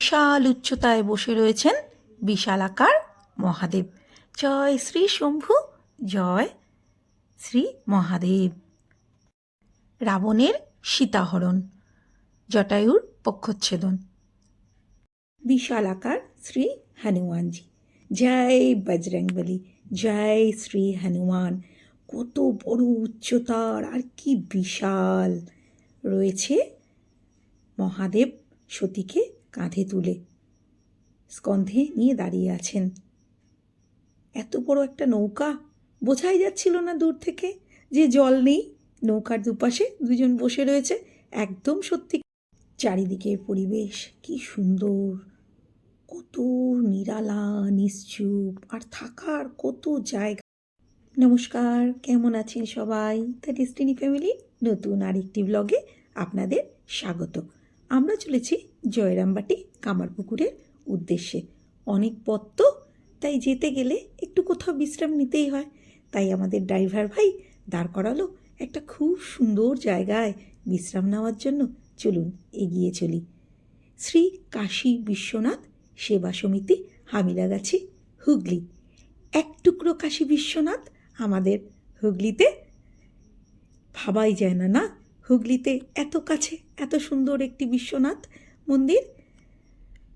বিশাল উচ্চতায় বসে রয়েছেন বিশালাকার মহাদেব। জয় শ্রী শম্ভু, জয় শ্রী মহাদেব। রাবণের সীতাহরণ, জটায়ুর পক্ষচ্ছেদন। বিশালাকার শ্রী হনুমানজি। জয় বজরংবলী, জয় শ্রী হনুমান। কত বড় উচ্চতার আর কি বিশাল রয়েছে। মহাদেব সতীকে কাঁধে তুলে। স্কন্ধে নিয়ে দাঁড়িয়ে আছেন। এত বড় একটা নৌকা? বোঝাই যাচ্ছিল না দূর থেকে যে জল নেই। নৌকার দুপাশে দুজন বসে রয়েছে। একদম সত্যি চারিদিকের পরিবেশ কি সুন্দর। কত নিরালা নিশ্চুপ। আর থাকার কত জায়গা। নমস্কার, কেমন আছেন সবাই? দ্য ডেস্টিনি ফ্যামিলি নতুন আরেকটি ব্লগে আপনাদের স্বাগত। আমরা চলেছি জয়রামবাটি কামারপুকুরের উদ্দেশ্যে। অনেক পথ তো, তাই যেতে গেলে একটু কোথাও বিশ্রাম নিতেই হয়। তাই আমাদের ড্রাইভার ভাই দাঁড় করালো একটা খুব সুন্দর জায়গায় বিশ্রাম নেওয়ার জন্য। চলুন এগিয়ে চলি। শ্রী কাশী বিশ্বনাথ সেবা সমিতি, হামিলাগাছি, হুগলি। এক টুকরো কাশী বিশ্বনাথ আমাদের হুগলিতে। ভাবাই যায় না না? হুগলিতে এত কাছে, এত সুন্দর একটি বিশ্বনাথ। মন্দির।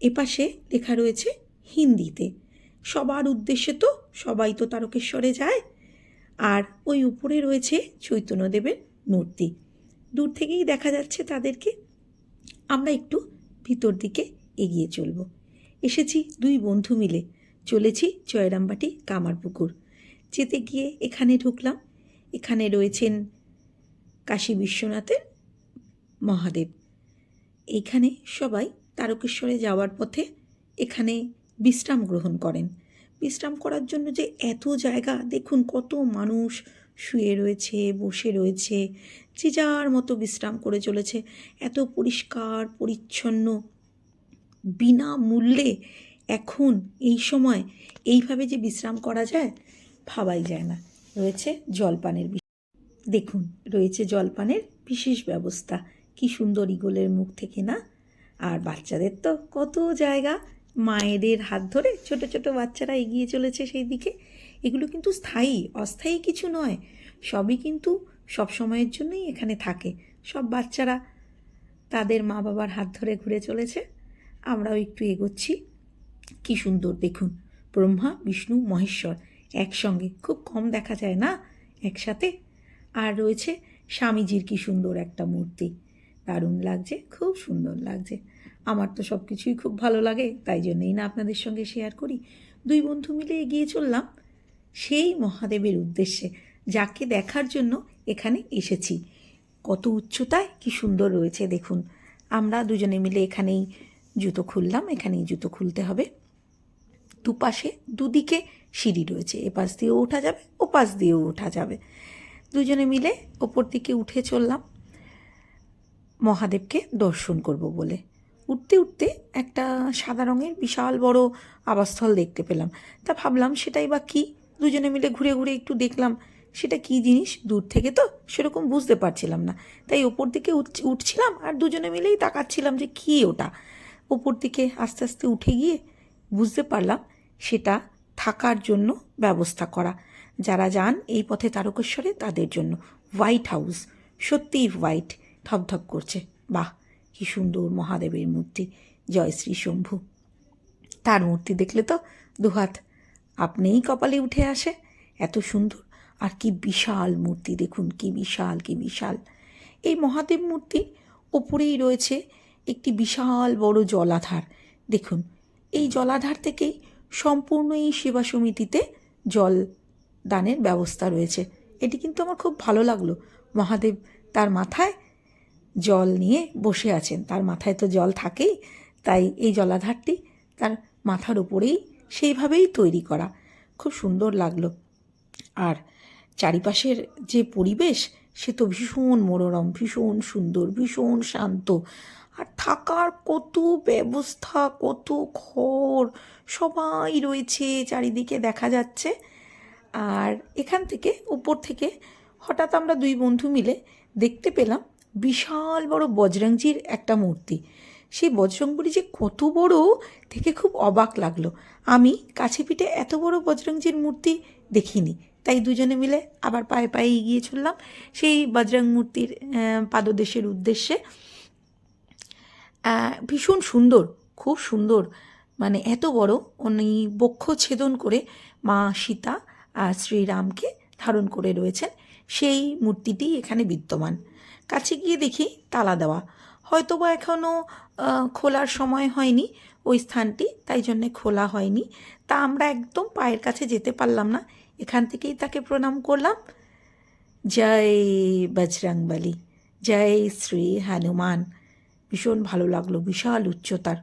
এপাশে লেখা রয়েছে হিন্দিতে। সবার উদ্দেশ্যে তো সবাই তো তারকেশ্বরে যায়। আর ওই উপরে রয়েছে চৈতন্যদেবের মূর্তি। দূর থেকেই দেখা যাচ্ছে তাদেরকে। আমরা একটু ভিতর দিকে এগিয়ে চলব। এসেছি দুই বন্ধু মিলে। চলেছি জয়রামবাটি কামারপুকুর। যেতে গিয়ে এখানে ঢুকলাম। এখানে রয়েছেন কাশী বিশ্বনাথের মহাদেব। এইখানে সবাই তারকেশ্বরে যাওয়ার পথে এখানে বিশ্রাম গ্রহণ করেন। বিশ্রাম করার জন্য যে এত জায়গা, দেখুন কত মানুষ শুয়ে রয়েছে, বসে রয়েছে, যে যার মতো বিশ্রাম করে চলেছে। এত পরিষ্কার, পরিচ্ছন্ন, বিনামূল্যে এখন এই সময় এইভাবে যে বিশ্রাম করা যায়, ভাবাই যায় না। রয়েছে জলপানের দেখুন, রয়েছে জলপানের বিশেষ ব্যবস্থা। কি সুন্দর ইগলের মুখ থেকে না? আর বাচ্চাদের তো কত জায়গা। মায়েদের হাত ধরে ছোট ছোট বাচ্চারা এগিয়ে চলেছে সেই দিকে। এগুলো কিন্তু স্থায়ী, অস্থায়ী কিছু নয়। সবই কিন্তু সব সময়ের জন্যই এখানে থাকে। সব বাচ্চারা তাদের মা বাবার হাত ধরে ঘুরে চলেছে। আমরাও একটু এগোচ্ছি। কি সুন্দর, দেখুন। ব্রহ্মা, বিষ্ণু, মহেশ্বর একসঙ্গে। খুব কম দেখা যায় না? একসাথে। আর রয়েছে স্বামীজির কি সুন্দর একটা মূর্তি। দারুণ লাগছে, খুব সুন্দর লাগছে। আমার তো সব কিছুই খুব ভালো লাগে, তাই জন্যই না আপনাদের সঙ্গে শেয়ার করি। দুই বন্ধু মিলে এগিয়ে চললাম সেই মহাদেবের উদ্দেশ্যে, যাকে দেখার জন্য এখানে এসেছি। কত উচ্চতায় কি সুন্দর রয়েছে দেখুন। আমরা দুজনে মিলে এখানেই জুতো খুললাম, এখানেই জুতো খুলতে হবে। দুপাশে, দুদিকে সিঁড়ি রয়েছে, এপাশ দিয়েও ওঠা যাবে, ওপাশ দিয়েও ওঠা যাবে। দুজনে মিলে ওপর দিকে উঠে চললাম। মহাদেবকে দর্শন করব বলে। উঠতে উঠতে একটা সাদা রঙের বিশাল বড় আবাসস্থল দেখতে পেলাম। তা ভাবলাম, সেটাই বা কী? দুজনে মিলে ঘুরে ঘুরে একটু দেখলাম, সেটা কী জিনিস? দূর থেকে তো সেরকম বুঝতে পারছিলাম না। তাই ওপর দিকে উঠ- উঠছিলাম আর দুজনে মিলেই তাকাচ্ছিলাম যে কী ওটা। ওপর দিকে আস্তে আস্তে উঠে গিয়ে বুঝতে পারলাম, সেটা থাকার জন্য ব্যবস্থা করা। যারা যান এই পথে তারকেশ্বরে, তাদের জন্য। হোয়াইট হাউস, সত্যিই হোয়াইট। ধপধপ করছে। বাহ, কি সুন্দর মহাদেবের মূর্তি। জয় শ্রী শম্ভু। তার মূর্তি দেখলে তো দুহাত। আপনিই কপালে উঠে আসে। এত সুন্দর। আর কি বিশাল মূর্তি দেখুন, কি বিশাল কি বিশাল। এই মহাদেব মূর্তি ওপরেই রয়েছে একটি বিশাল বড় জলাধার। দেখুন, এই জলাধার থেকেই সম্পূর্ণ এই সেবা সমিতিতে জল দানের ব্যবস্থা রয়েছে। এটি কিন্তু আমার খুব ভালো লাগল। মহাদেব তার মাথায় জল নিয়ে বসে আছেন। তার মাথায় তো জল থাকেই, তাই এই জলাধারটি তার মাথার উপরেই সেইভাবেই তৈরি করা। খুব সুন্দর লাগল। আর চারিপাশের যে পরিবেশ, সে তো ভীষণ মনোরম, ভীষণ সুন্দর, ভীষণ শান্ত। আর থাকার কত ব্যবস্থা, কত ঘর, সবাই রয়েছে চারিদিকে দেখা যাচ্ছে। আর এখান থেকে, উপর থেকে হঠাৎ আমরা দুই বন্ধু মিলে দেখতে পেলাম বিশাল বড় বজরংজির একটা মূর্তি। সেই বজরংবলী যে কত বড় থেকে খুব অবাক লাগল। আমি কাছে পিঠে এত বড় বজরংজির মূর্তি দেখিনি। তাই দুজনে মিলে আবার পায়ে পায়ে এগিয়ে চললাম সেই বজরং মূর্তির পাদদেশের উদ্দেশ্যে। ভীষণ সুন্দর, খুব সুন্দর। মানে এত বড় উনি বক্ষ ছেদন করে মা সীতা আর শ্রীরামকে ধারণ করে রয়েছেন। সেই মূর্তিটি এখানে বিদ্যমান। কাছে গিয়ে দেখি তালা দেওয়া। হয়তো বা এখনও খোলার সময় হয়নি ওই স্থানটি, তাই জন্যে খোলা হয়নি। তা আমরা একদম পায়ের কাছে যেতে পারলাম না। এখান থেকেই তাকে প্রণাম করলাম। জয় বজরংবলী জয় শ্রী হনুমান। ভীষণ ভালো লাগল, বিশাল উচ্চতার।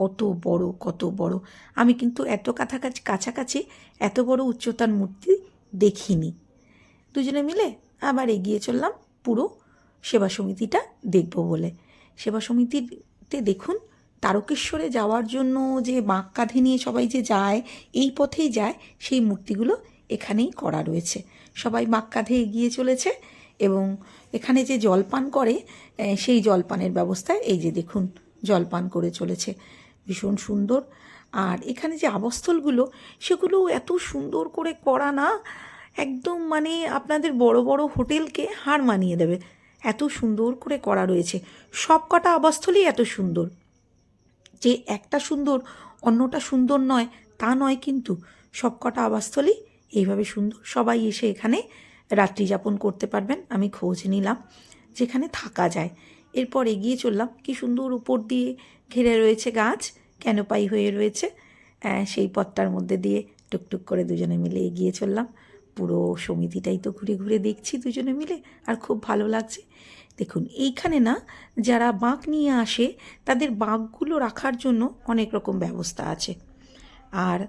কত বড় কত বড়। আমি কিন্তু এত কাছাকাছি কাছাকাছি এত বড় উচ্চতার মূর্তি দেখিনি। দুজনে মিলে আবার এগিয়ে চললাম। পুরো সেবা সমিতিটা দেখব বলে। সেবা সমিতিতে দেখুন, তারকেশ্বরে যাওয়ার জন্য যে বাঁক কাঁধে নিয়ে সবাই যে যায়, এই পথেই যায়, সেই মূর্তিগুলো এখানেই করা রয়েছে। সবাই বাঁক কাঁধে এগিয়ে চলেছে এবং এখানে যে জলপান করে সেই জলপানের ব্যবস্থায় এই যে দেখুন, জলপান করে চলেছে। ভীষণ সুন্দর। আর এখানে যে আবাসস্থলগুলো, সেগুলো এত সুন্দর করে করা না একদম মানে আপনাদের বড় বড় হোটেলকে হার মানিয়ে দেবে। এত সুন্দর করে করা রয়েছে। সব কটা আবাসস্থলই এত সুন্দর। যে একটা সুন্দর, অন্যটা সুন্দর নয়, তা নয় কিন্তু সবকটা আবাসস্থলই এইভাবে সুন্দর। সবাই এসে এখানে রাত্রি যাপন করতে পারবেন, আমি খোঁজ নিলাম, যেখানে থাকা যায়। এরপর এগিয়ে চললাম, কি সুন্দর উপর দিয়ে ঘিরে রয়েছে গাছ ক্যানোপাই হয়ে রয়েছে সেই পথটার মধ্যে দিয়ে টুকটুক করে দুজনে মিলে এগিয়ে চললাম। পুরো সমিতিটাই তো ঘুরে ঘুরে দেখছি দুজনে মিলে, আর খুব ভালো লাগছে। দেখুন, এইখানে না, যারা বাঁক নিয়ে আসে, তাদের বাঁকগুলো রাখার জন্য অনেক রকম ব্যবস্থা আছে। আর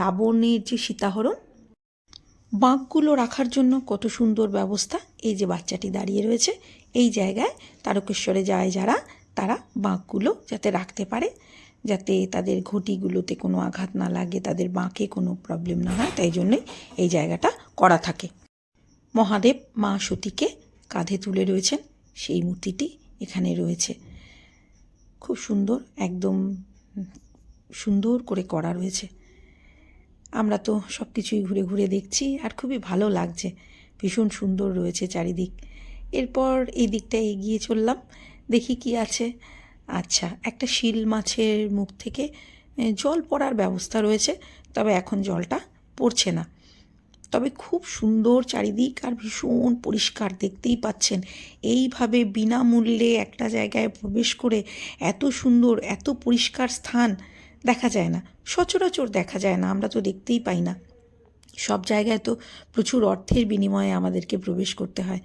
রাবণের যে সীতাহরণ, বাঁকগুলো রাখার জন্য কত সুন্দর ব্যবস্থা। এই যে বাচ্চাটি দাঁড়িয়ে রয়েছে, এই জায়গায় তারকেশ্বরে যায় যারা, তারা বাঁকগুলো যাতে রাখতে পারে। যাতে তাদের ঘটিগুলোতে কোনো আঘাত না লাগে, তাদের বাঁকে কোনো প্রবলেম না হয়, তাই জন্যই এই জায়গাটা করা থাকে। মহাদেব মা সতীকে কাঁধে তুলে রয়েছেন, সেই মূর্তিটি এখানে রয়েছে। খুব সুন্দর, একদম সুন্দর করে করা রয়েছে। আমরা তো সব কিছুই ঘুরে ঘুরে দেখছি আর খুবই ভালো লাগছে। ভীষণ সুন্দর রয়েছে চারিদিক। এরপর এই দিকটা এগিয়ে চললাম, দেখি কি আছে। আচ্ছা একটা শিল মাছের মুখ থেকে জল পড়ার ব্যবস্থা রয়েছে, তবে এখন জলটা পড়ছে না। তবে খুব সুন্দর চারিদিক আর ভীষণ পরিষ্কার, দেখতেই পাচ্ছেন। এইভাবে বিনামূল্যে একটা জায়গায় প্রবেশ করে এত সুন্দর, এত পরিষ্কার স্থান দেখা যায় না। সচরাচর দেখা যায় না, আমরা তো দেখতেই পাই না। সব জায়গায় তো প্রচুর অর্থের বিনিময়ে আমাদেরকে প্রবেশ করতে হয়।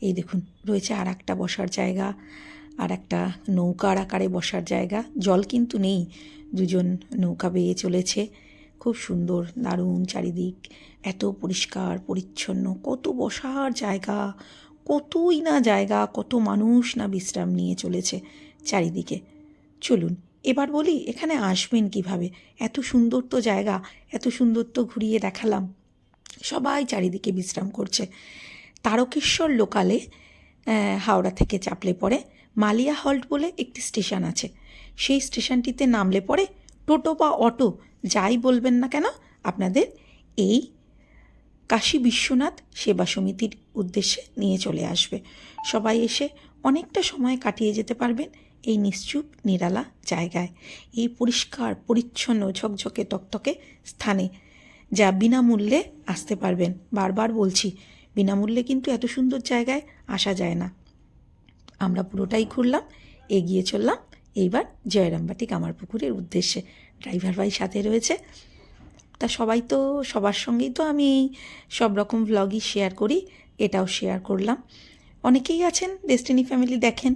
এই দেখুন, রয়েছে আর একটা বসার জায়গা। আর একটা নৌকার আকারে বসার জায়গা। জল কিন্তু নেই। দুজন নৌকা বেয়ে চলেছে। খুব সুন্দর, দারুণ চারিদিক। এত পরিষ্কার, পরিচ্ছন্ন, কত বসার জায়গা। কতই না জায়গা, কত মানুষ না বিশ্রাম নিয়ে চলেছে চারিদিকে। চলুন, এবার বলি এখানে আসবেন কীভাবে? এত সুন্দর তো জায়গা, এত সুন্দর তো ঘুরিয়ে দেখালাম। সবাই চারিদিকে বিশ্রাম করছে। তারকেশ্বর লোকালে হাওড়া থেকে চাপলে পরে মালিয়া হল্ট বলে একটি স্টেশন আছে। সেই স্টেশনটিতে নামলে পরে টোটো বা অটো যাই বলবেন না কেন, আপনাদের এই কাশী বিশ্বনাথ সেবা সমিতির উদ্দেশ্যে নিয়ে চলে আসবে। সবাই এসে অনেকটা সময় কাটিয়ে যেতে পারবেন এই নিশ্চুপ, নিরালা জায়গায়। এই পরিষ্কার, পরিচ্ছন্ন, ঝকঝকে, তকতকে স্থানে যা বিনামূল্যে আসতে পারবেন। বারবার বলছি, বিনামূল্যে কিন্তু এত সুন্দর জায়গায় আসা যায় না। আমরা পুরোটাই ঘুরলাম, এগিয়ে চললাম। এইবার জয়রামবাটি কামারপুকুরের উদ্দেশ্যে ড্রাইভার ভাই সাথে রয়েছে। তা সবাই তো, সবার সঙ্গেই তো আমি সব রকম ভ্লগই শেয়ার করি, এটাও শেয়ার করলাম। অনেকেই আছেন ডেস্টিনি ফ্যামিলি দেখেন,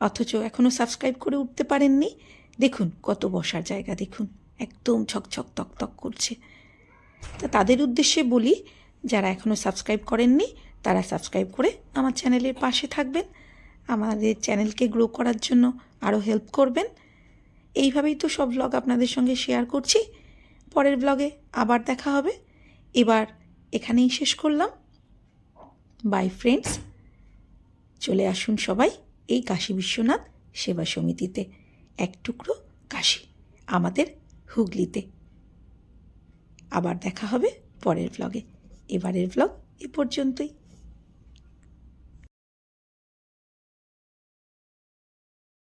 অথচ এখনও সাবস্ক্রাইব করে উঠতে পারেননি। দেখুন, কত বসার জায়গা, দেখুন, একদম ঝকঝক তকতক করছে। তা তাদের উদ্দেশ্যে বলি, যারা এখনও সাবস্ক্রাইব করেননি, তারা সাবস্ক্রাইব করে আমার চ্যানেলের পাশে থাকবেন। আমাদের চ্যানেলকে গ্রো করার জন্য আরও হেল্প করবেন। এইভাবেই তো সব ব্লগ আপনাদের সঙ্গে শেয়ার করছি। পরের ব্লগে আবার দেখা হবে। এবার এখানেই শেষ করলাম। বাই ফ্রেন্ডস চলে আসুন সবাই এই কাশী বিশ্বনাথ সেবা সমিতিতে। এক টুকরো কাশি আমাদের হুগলিতে। আবার দেখা হবে পরের ব্লগে এবারের ব্লগ এ পর্যন্তই।